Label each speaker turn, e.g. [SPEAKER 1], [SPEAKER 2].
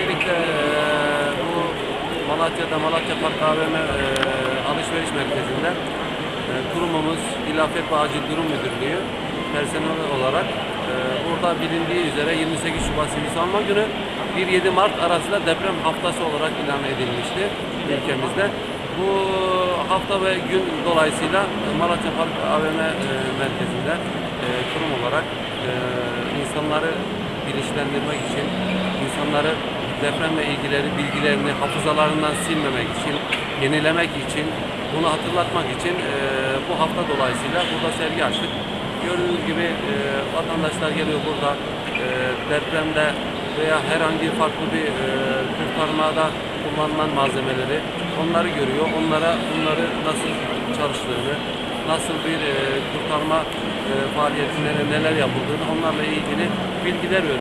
[SPEAKER 1] Öncelikle eee, bu Malatya'da Malatya Park AVM eee, alışveriş merkezinde eee, kurumumuz İlafet ve Acil Durum Müdürlüğü personel olarak eee, burada bilindiği üzere 28 Şubat Sivil Savunma Günü 1-7 Mart arasında deprem haftası olarak ilan edilmişti ülkemizde. Bu hafta ve gün dolayısıyla Malatya Park AVM merkezinde kurum olarak insanları bilinçlendirmek için, insanları depremle ilgileri bilgilerini hafızalarından silmemek için, yenilemek için, bunu hatırlatmak için eee, bu hafta dolayısıyla burada sergi açtık. Gördüğünüz gibi eee, vatandaşlar geliyor burada eee, depremde veya herhangi farklı bir eee kurtarmada kullanılan malzemeleri onları görüyor. Onlara bunları nasıl çalıştığını, nasıl bir eee, kurtarma eee faaliyetinde neler yapıldığını onlarla ilgili bilgiler veriyor.